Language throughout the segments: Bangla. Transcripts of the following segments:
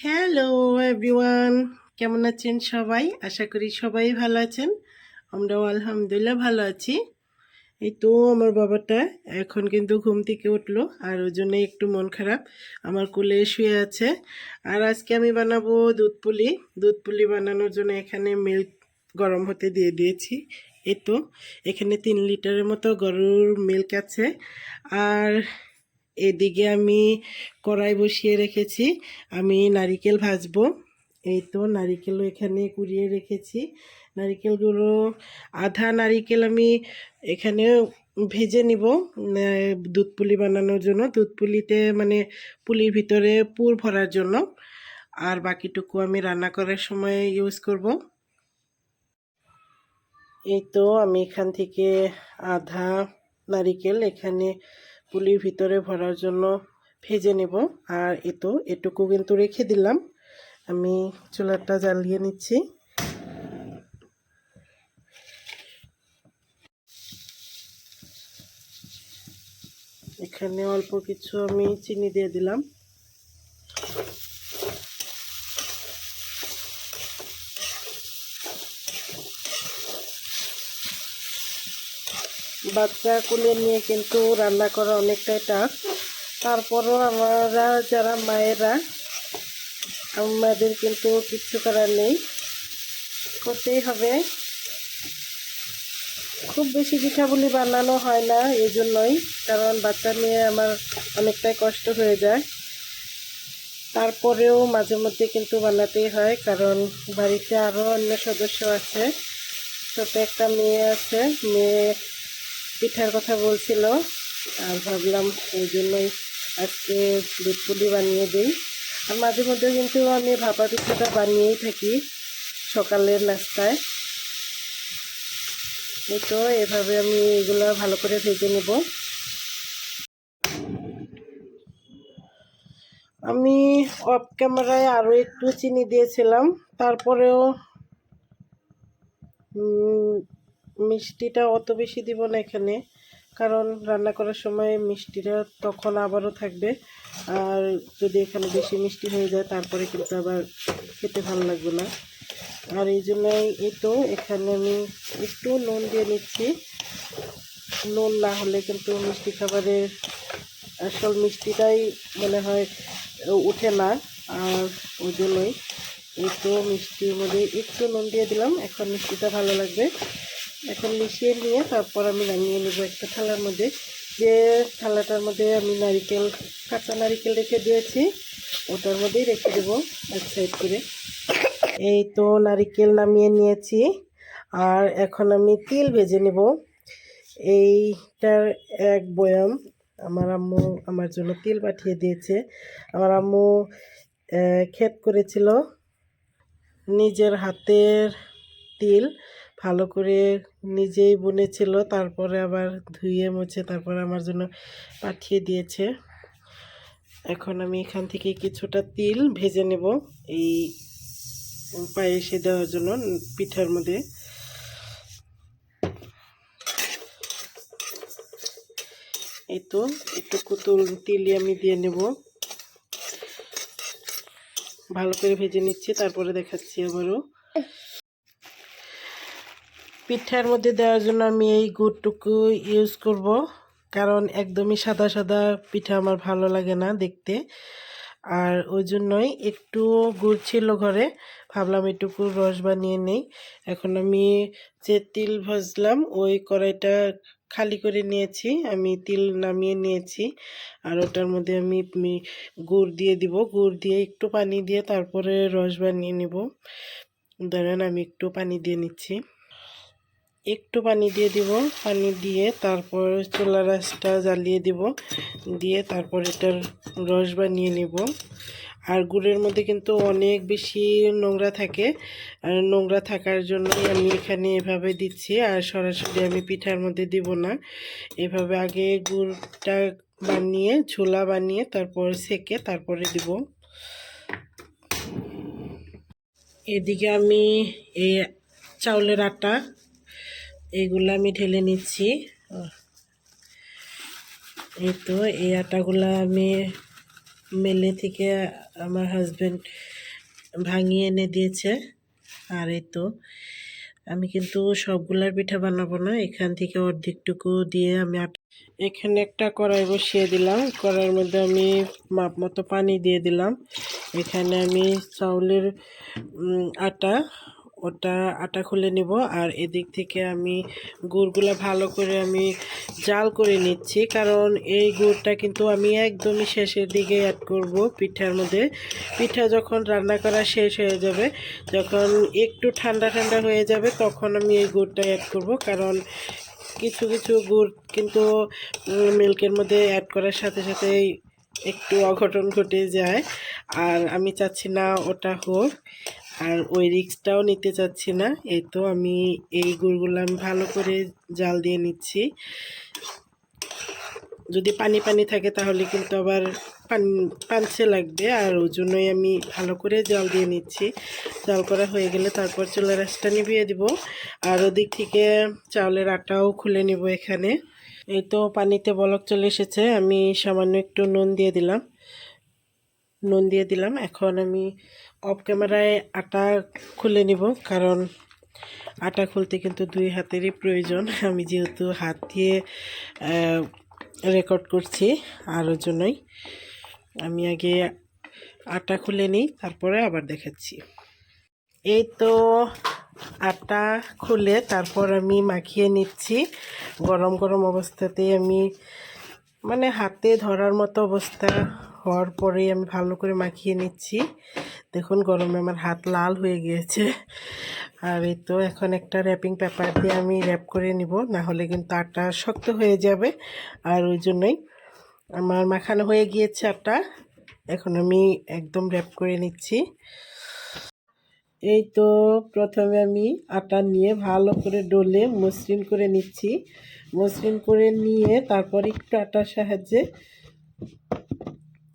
হ্যালো এভরিওয়ান কেমন আছেন সবাই? আশা করি সবাই ভালো আছেন। আমরাও আলহামদুলিল্লাহ ভালো আছি। এই তো আমার বাবাটা এখন কিন্তু ঘুম থেকে উঠল, আর ওই জন্য একটু মন খারাপ। আমার কোলে শুয়ে আছে। আর আজকে আমি বানাবো দুধ পুলি। দুধ পুলি বানানোর জন্য এখানে মিল্ক গরম হতে দিয়ে দিয়েছি। এই তো, এখানে তিন লিটারের মতো গরুর মিল্ক আছে। আর এদিকে আমি কড়াই বসিয়ে রেখেছি, আমি নারিকেল ভাজবো। এই তো নারিকেলও এখানে কুড়িয়ে রেখেছি। নারিকেলগুলো, আধা নারিকেল আমি এখানে ভেজে নিব দুধ পুলি বানানোর জন্য। দুধ পুলিতে মানে পুলির ভিতরে পুর ভরার জন্য। আর বাকিটুকু আমি রান্না করার সময় ইউজ করব। এই তো আমি এখান থেকে আধা নারিকেল এখানে পুলির ভিতরে ভরার জন্য ভেজে নেব। আর এতো এটুকু কিন্তু রেখে দিলাম। আমি চুলাটা জ্বালিয়ে নিচ্ছি। এখানে অল্প কিছু আমি চিনি দিয়ে দিলাম। বাচ্চা কুলে নিয়ে কিন্তু রান্না করা অনেকটাই টাফ তারপরও আমরা যারা মায়েরা, আমাদের কিন্তু কিচ্ছু করার নেই। করতেই হবে। খুব বেশি পিঠাগুলি বানানো হয় না এই জন্যই কারণ বাচ্চা নিয়ে আমার অনেকটাই কষ্ট হয়ে যায়। তারপরেও মাঝে মধ্যে কিন্তু বানাতেই হয়, কারণ বাড়িতে আরও অন্য সদস্য আছে। ছোট একটা মেয়ে আছে, মেয়ে পিঠার কথা বলছিল, আর ভাবলাম ওই জন্যই আজকে দুধ পুলি বানিয়ে দিই। আর মাঝে মধ্যে কিন্তু আমি ভাপা পিঠাটা বানিয়েই থাকি সকালের নাস্তায়। এই তো এভাবে আমি এগুলো ভালো করে ভেজে নেব। আমি অফ ক্যামেরায় আরও একটু চিনি দিয়েছিলাম, তারপরেও মিষ্টিটা অত বেশি দিব না এখানে, কারণ রান্না করার সময় মিষ্টিটা তখন আবারও থাকবে। আর যদি এখানে বেশি মিষ্টি হয়ে যায়, তারপরে কিন্তু আবার খেতে ভালো লাগবে না। আর এই জন্যই এই তো এখানে আমি একটু নুন দিয়ে নিচ্ছি। নুন না হলে কিন্তু মিষ্টি খাবারের আসল মিষ্টিটাই মনে হয় উঠে না। আর ওই জন্যই একটু মিষ্টির মধ্যে একটু নুন দিয়ে দিলাম। এখন মিষ্টিটা ভালো লাগবে। এখন মিশিয়ে নিয়ে তারপর আমি নামিয়ে নেব একটা থালার মধ্যে। যে থালাটার মধ্যে আমি নারিকেল, কাঁচা নারিকেল রেখে দিয়েছি, ওটার মধ্যেই রেখে দেবো এক সাইড করে। এই তো নারিকেল নামিয়ে নিয়েছি, আর এখন আমি তিল ভেজে নেব। এইটার এক বয়াম আমার আম্মু আমার জন্য তিল পাঠিয়ে দিয়েছে। আমার আম্মু ক্ষেত করেছিল নিজের হাতের তিল। ভালো করে নিজেই বুনেছিল তারপরে আবার ধুয়ে মুছে তারপরে আমার জন্য পাঠিয়ে দিয়েছে। এখন আমি এখান থেকে কিছুটা তিল ভেজে নেব এই পায়েসে দেওয়ার জন্য পিঠার মধ্যে। এই তো একটু তুল তিলি আমি দিয়ে নেব। ভালো করে ভেজে নিচ্ছি, তারপরে দেখাচ্ছি আবারও। পিঠার মধ্যে দেওয়ার জন্য আমি এই গুড়টুকু ইউজ করব। কারণ একদমই সাদা সাদা পিঠা আমার ভালো লাগে না দেখতে। আর ওই জন্যই একটু গুড় ছিল ঘরে, ভাবলাম একটুকু রস বানিয়ে নেই। এখন আমি যে তিল ভাজলাম, ওই কড়াইটা খালি করে নিয়েছি, আমি তিল নামিয়ে নিয়েছি। আর ওটার মধ্যে আমি গুড় দিয়ে দিব। গুড় দিয়ে একটু পানি দিয়ে তারপরে রস বানিয়ে নেব। ধরেন আমি একটু পানি দিয়ে নিচ্ছি। একটু পানি দিয়ে দিব, পানি দিয়ে তারপর চুলা রাসটা জ্বালিয়ে দিব, দিয়ে তারপর এটার রস বানিয়ে নেব। আর গুড়ের মধ্যে কিন্তু অনেক বেশি নোংরা থাকে, আর নোংরা থাকার জন্যই আমি এখানে এভাবে দিচ্ছি, আর সরাসরি আমি পিঠার মধ্যে দিব না। এভাবে আগে গুড়টা বানিয়ে ঝোলা বানিয়ে তারপর সেকে তারপরে দিব। এদিকে আমি এই চাউলের আটা এইগুলো আমি ঢেলে নিচ্ছি। এই তো এই আটাগুলো আমি মেলে থেকে আমার হাজব্যান্ড ভাঙিয়ে এনে দিয়েছে। আর এই তো আমি কিন্তু সবগুলার পিঠা বানাবো না, এখান থেকে অর্ধেকটুকু দিয়ে আমি এখানে একটা কড়াই বসিয়ে দিলাম। কড়াইয়ের মধ্যে আমি মাপ মতো পানি দিয়ে দিলাম। এখানে আমি চাউলের আটা ওটা আটা খুলে নিব আর এদিক থেকে আমি গুড়গুলো ভালো করে আমি জাল করে নিচ্ছি, কারণ এই গুড়টা কিন্তু আমি একদমই শেষের দিকে অ্যাড করব পিঠার মধ্যে। পিঠা যখন রান্না করা শেষ হয়ে যাবে, যখন একটু ঠান্ডা ঠান্ডা হয়ে যাবে, তখন আমি এই গুড়টা অ্যাড করব, কারণ কিছু কিছু গুড় কিন্তু মিল্কের মধ্যে অ্যাড করার সাথে সাথেই একটু অঘটন ঘটে যায়। আর আমি চাচ্ছি না ওটা হোক। আর ওই রিক্সটাও নিতে চাচ্ছি না। এই তো আমি এই গুড়গুলো আমি ভালো করে জাল দিয়ে নিচ্ছি। যদি পানি পানি থাকে তাহলে কিন্তু আবার পান পানসে লাগবে। আর ওই জন্যই আমি ভালো করে জাল দিয়ে নিচ্ছি। জাল করা হয়ে গেলে তারপর চুলার রাসটা নিভিয়ে দিব। আর ওদিক থেকে চাউলের আটাও খুলে নিব এখানে। এই তো পানিতে বলক চলে এসেছে। আমি সামান্য একটু নুন দিয়ে দিলাম। নুন দিয়ে দিলাম। এখন আমি অফ ক্যামেরায় আটা খুলে নিব, কারণ আটা খুলতে কিন্তু দুই হাতেরই প্রয়োজন। আমি যেহেতু হাত দিয়ে রেকর্ড করছি আর জন্যই আমি আগে আটা খুলে নিই, তারপরে আবার দেখাচ্ছি। এই তো আটা খুলে তারপর আমি মাখিয়ে নিচ্ছি। গরম গরম অবস্থাতেই আমি মানে হাতে ধরার মতো অবস্থা হওয়ার পরেই আমি ভালো করে মাখিয়ে নিচ্ছি। দেখুন, গরমে আমার হাত লাল হয়ে গিয়েছে। আর এই তো এখন একটা র্যাপিং পেপার দিয়ে আমি র্যাপ করে নিব না হলে কিন্তু আটা শক্ত হয়ে যাবে। আর ওই জন্যই আমার মাখানো হয়ে গিয়েছে আটা। এখন আমি একদম র্যাপ করে নিচ্ছি। এই তো প্রথমে আমি আটা নিয়ে ভালো করে ডলে মসৃণ করে নিচ্ছি। মসৃণ করে নিয়ে তারপর একটু আটার সাহায্যে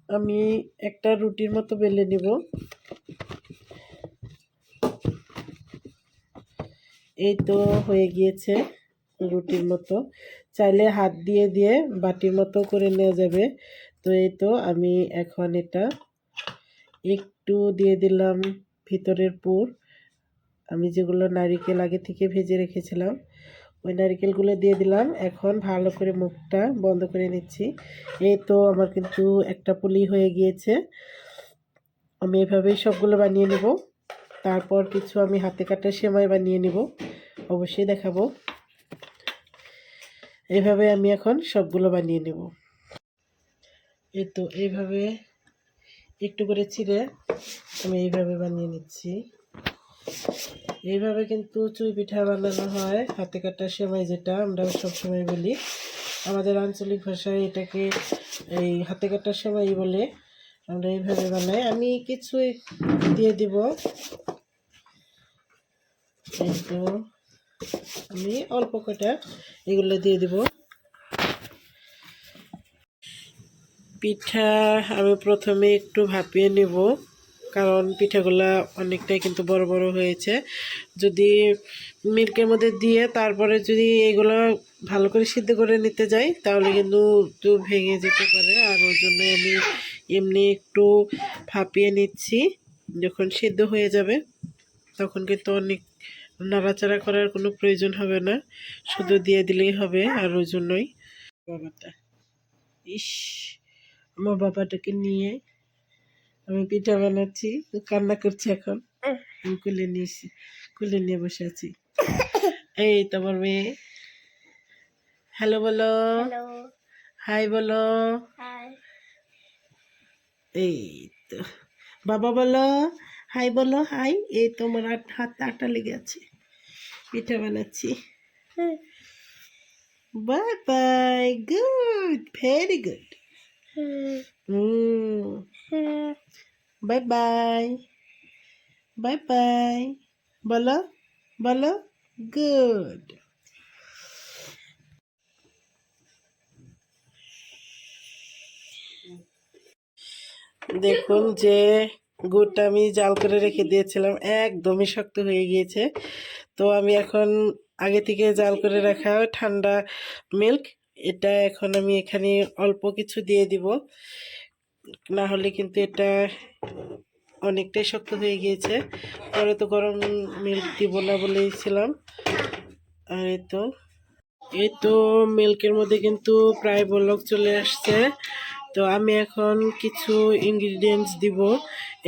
আমি একটা রুটির মতো বেলে নিব। এই তো হয়ে গিয়েছে রুটির মতো। চাইলে হাত দিয়ে দিয়ে বাটির মতো করে নেওয়া যাবে। তো এই তো আমি এখন এটা একটু দিয়ে দিলাম ভিতরের পুর। আমি যেগুলো নারিকেল আগে থেকে ভেজে রেখেছিলাম ওই নারিকেলগুলো দিয়ে দিলাম। এখন ভালো করে মুখটা বন্ধ করে নিচ্ছি। এই তো আমার কিন্তু একটা পুলি হয়ে গিয়েছে। আমি এভাবেই সবগুলো বানিয়ে নেব। তারপর কিছু আমি হাতে কাটা সেমাই বানিয়ে নেব। অবশ্যই দেখাবো। এইভাবে আমি এখন সবগুলো বানিয়ে নেব। এই তো এইভাবে একটু করে ছিঁড়ে আমি এইভাবে বানিয়ে নিচ্ছি। এইভাবে কিন্তু চুই পিঠা বানানো হয়। হাতে কাটা সেমাই যেটা আমরা সবসময় বলি। আমাদের আঞ্চলিক ভাষায় এটাকে এই হাতে কাটা সেমাই বলে। আমরা এইভাবে বানাই। আমি কিছু দিয়ে দিব। আমি অল্প কটা এগুলো দিয়ে দিব। পিঠা আমি প্রথমে একটু ভাপিয়ে নেব। কারণ পিঠাগুলা অনেকটাই কিন্তু বড় বড় হয়েছে। যদি মিল্কের মধ্যে দিয়ে তারপরে যদি এগুলো ভালো করে সিদ্ধ করে নিতে যাই, তাহলে কিন্তু ভেঙে যেতে পারে। আর ওই জন্য আমি এমনি একটু ভাপিয়ে নিচ্ছি। যখন সিদ্ধ হয়ে যাবে, তখন কিন্তু অনেক নাড়াচাড়া করার কোনো প্রয়োজন হবে না। শুধু দিয়ে দিলেই হবে, আর ওই জন্যই। বাবাটা, ইস, আমার বাবাটাকে নিয়ে আমি পিঠা বানাচ্ছি কান্না করছে এখন। আমি কুলে নিয়েছি কুলে নিয়ে বসে আছি। এই তোমার মেয়ে। হ্যালো বলো। হাই বলো। এই তো বাবা বলো। হাই বলো হাই এই তোমার আট হাত আটা লেগে আছে। পিঠা বানাচ্ছি। Bye bye good very good bye bye bye bye বলো বলো গুড দেখুন যে গুড়টা আমি জাল করে রেখে দিয়েছিলাম, একদমই শক্ত হয়ে গিয়েছে। তো আমি এখন আগে থেকে জাল করে রাখা ঠান্ডা মিল্ক, এটা এখন আমি এখানে অল্প কিছু দিয়ে দিব। না হলে কিন্তু এটা অনেকটাই শক্ত হয়ে গিয়েছে। পরে তো গরম মিল্ক দিব না বলেইছিলাম আর এই তো এই তো মিল্কের মধ্যে কিন্তু প্রায় বলক চলে আসছে। তো আমি এখন কিছু ইনগ্রিডিয়েন্টস দিব।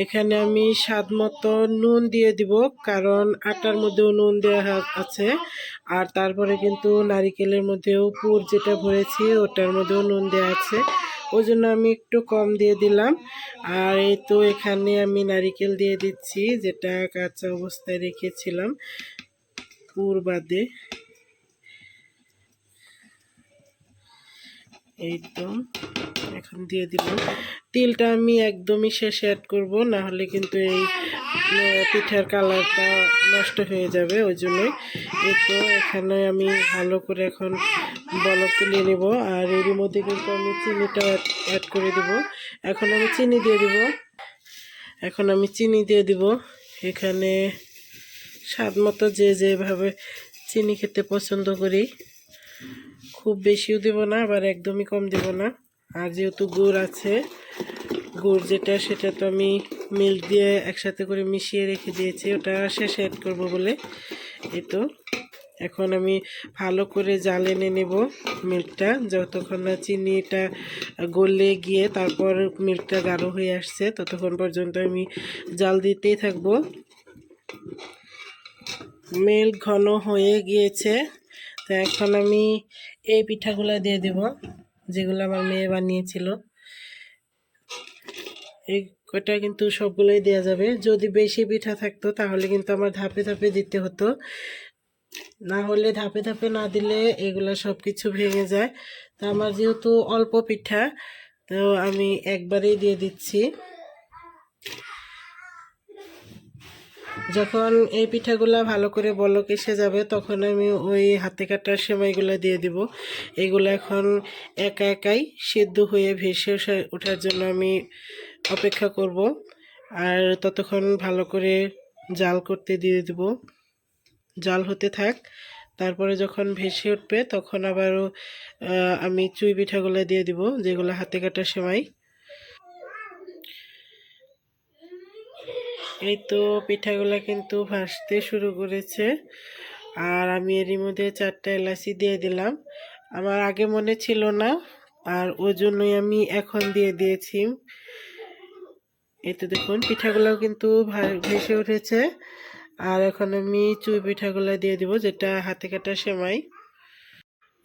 এখানে আমি স্বাদ মতো নুন দিয়ে দিব, কারণ আটার মধ্যেও নুন দেওয়া আছে। আর তারপরে কিন্তু নারিকেলের মধ্যেও পুর যেটা ভরেছি, ওটার মধ্যেও নুন দেওয়া আছে। ওই জন্য আমি একটু কম দিয়ে দিলাম। আর এই তো এখানে আমি নারিকেল দিয়ে দিচ্ছি, যেটা কাঁচা অবস্থায় রেখেছিলাম। পুর বাদে। তো, এখন দিয়ে দিলাম তিলটা আমি একদমই শেষে অ্যাড করব না হলে কিন্তু এই পিঠার কালারটা নষ্ট হয়ে যাবে, ওই জন্যই। এই তো, এখানে আমি ভালো করে এখন বলক তুলে নেব, আর এরই মধ্যে কিন্তু আমি চিনিটা অ্যাড করে দেব। এখন আমি চিনি দিয়ে দিব। এখন আমি চিনি দিয়ে দিব। এখানে স্বাদ মতো যে যেভাবে চিনি খেতে পছন্দ করি। খুব বেশিও দেব না, আবার একদমই কম দেব না। আর যেহেতু গুড় আছে, গুড় যেটা, সেটা তো আমি মিল্ক দিয়ে একসাথে করে মিশিয়ে রেখে দিয়েছি, ওটা শেষে অ্যাড করব বলে। এই তো, এখন আমি ভালো করে জাল এনে নেব মিল্কটা যতক্ষণ না চিনিটা গলে গিয়ে তারপর মিল্কটা গাঢ় হয়ে আসছে, ততক্ষণ পর্যন্ত আমি জাল দিতেই থাকব। মিল্ক ঘন হয়ে গিয়েছে। তো এখন আমি এই পিঠাগুলো দিয়ে দেব, যেগুলো আমার মেয়ে বানিয়েছিল। এই কটা কিন্তু সবগুলোই দেওয়া যাবে। যদি বেশি পিঠা থাকতো, তাহলে কিন্তু আমার ধাপে ধাপে দিতে হতো। না হলে ধাপে ধাপে না দিলে এগুলো সব কিছু ভেঙে যায়। তো আমার যেহেতু অল্প পিঠা, তো আমি একবারেই দিয়ে দিচ্ছি। যখন এই পিঠাগুলা ভালো করে বলক এসে যাবে, তখন আমি ওই হাতে কাটার সেমাইগুলো দিয়ে দিব। এগুলো এখন একা একাই সিদ্ধ হয়ে ভেসে ওঠা- ওঠার জন্য আমি অপেক্ষা করব। আর ততক্ষণ ভালো করে জাল করতে দিয়ে দিব। জাল হতে থাক, তারপরে যখন ভেসে উঠবে, তখন আবারও আমি চুই পিঠাগুলো দিয়ে দিব, যেগুলো হাতে কাটার সেমাই। এই তো পিঠাগুলা কিন্তু ভাসতে শুরু করেছে। আর আমি এরই মধ্যে চারটা এলাচি দিয়ে দিলাম। আমার আগে মনে ছিল না, আর ওই জন্যই আমি এখন দিয়ে দিয়েছি। এই তো দেখুন পিঠাগুলো কিন্তু ভেসে উঠেছে। আর এখন আমি চুই পিঠাগুলো দিয়ে দিব, যেটা হাতে কাটা সেমাই।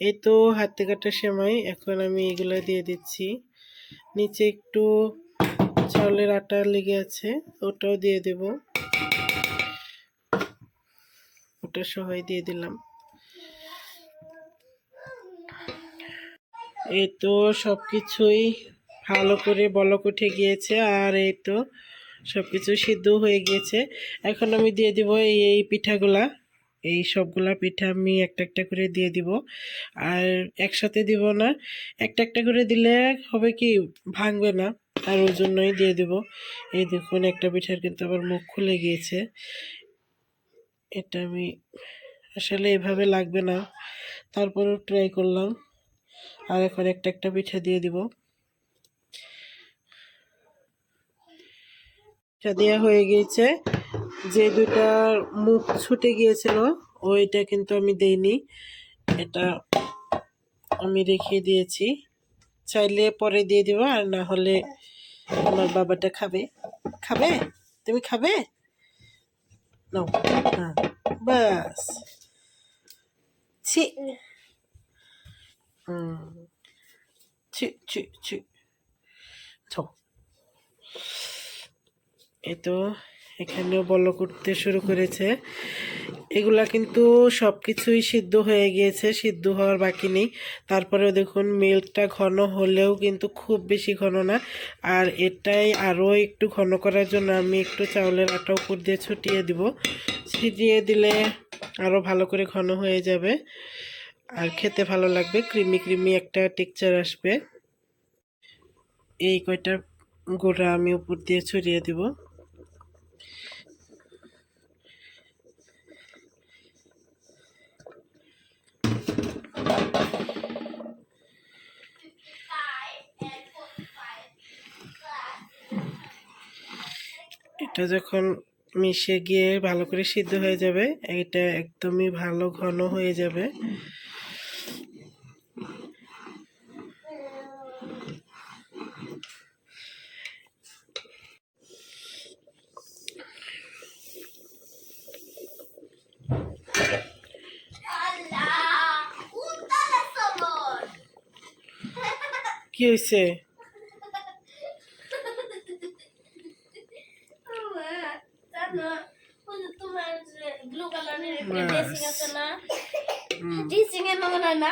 এই তো হাতে কাটা সেমাই, এখন আমি এগুলো দিয়ে দিচ্ছি। নিচে একটু চাউলের আটা লেগে আছে, ওটাও দিয়ে দেব। ওটা সবাই দিয়ে দিলাম। এই তো সব কিছুই ভালো করে বলক উঠে গিয়েছে, আর এই তো সব কিছু সিদ্ধ হয়ে গিয়েছে। এখন আমি দিয়ে দিব এই এই পিঠাগুলা। এই সবগুলা পিঠা আমি একটা একটা করে দিয়ে দিব। আর একসাথে দিব না, একটা একটা করে দিলে হবে কি, ভাঙবে না। আর ওই জন্যই দিয়ে দিব। এই দেখুন, একটা পিঠার কিন্তু আবার মুখ খুলে গিয়েছে। এটা আমি আসলে এভাবে লাগবে না। তারপরেও ট্রাই করলাম। আর এখন একটা একটা পিঠা দিয়ে দিব। পিঠা দেওয়া হয়ে গিয়েছে। যে দুটার মুখ ছুটে গিয়েছিল ওইটা কিন্তু আমি দেইনি। এটা আমি রেখে দিয়েছি। চাইলে পরে দিয়ে দিব, আর না হলে আমার বাবাটা খাবে? খাবে? তুমি খাবে? নাও হ্যাঁ বাস। ছি। হুম। ছি ছি ছি। ছো। এই তো এখানেও বল করতে শুরু করেছে। এগুলা কিন্তু সব কিছুই সিদ্ধ হয়ে গিয়েছে, সিদ্ধ হওয়ার বাকি নেই। তারপরেও দেখুন, মিল্কটা ঘন হলেও কিন্তু খুব বেশি ঘন না। আর এটাই আরও একটু ঘন করার জন্য আমি একটু চাউলের আটা উপর দিয়ে ছটিয়ে দিব। ছিটিয়ে দিলে আরও ভালো করে ঘন হয়ে যাবে। আর খেতে ভালো লাগবে, ক্রিমি ক্রিমি একটা টেক্সচার আসবে। এই কয়টা গোড়া আমি উপর দিয়ে ছড়িয়ে দিব। এটা যখন মিশে গিয়ে ভালো করে সিদ্ধ হয়ে যাবে এটা একদমই ভালো ঘন হয়ে যাবে। কি হয়েছে ব্লু কালারের ব্যাস। ড্রেসিং আছে না হুম, ড্রেসিং এর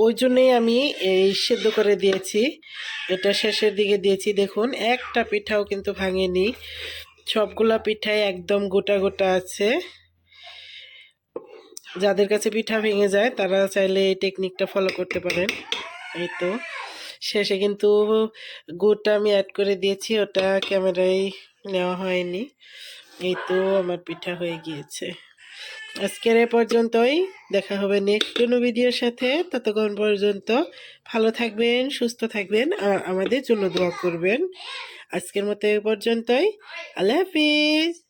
ওই জন্যই আমি এই সেদ্ধ করে দিয়েছি। এটা শেষের দিকে দিয়েছি। দেখুন, একটা পিঠাও কিন্তু ভাঙেনি। সবগুলা পিঠাই একদম গোটা গোটা আছে। যাদের কাছে পিঠা ভেঙে যায়, তারা চাইলে এই টেকনিকটা ফলো করতে পারেন। এই তো, শেষে কিন্তু গুড়টা আমি অ্যাড করে দিয়েছি। ওটা ক্যামেরায় নেওয়া হয়নি। এই তো, আমার পিঠা হয়ে গিয়েছে। আজকের এ পর্যন্তই। দেখা হবে নেক্সট কোনো ভিডিওর সাথে। ততক্ষণ পর্যন্ত ভালো থাকবেন, সুস্থ থাকবেন আর আমাদের জন্য দোয়া করবেন। আজকের মতো এ পর্যন্তই। আল্লাহ হাফিজ।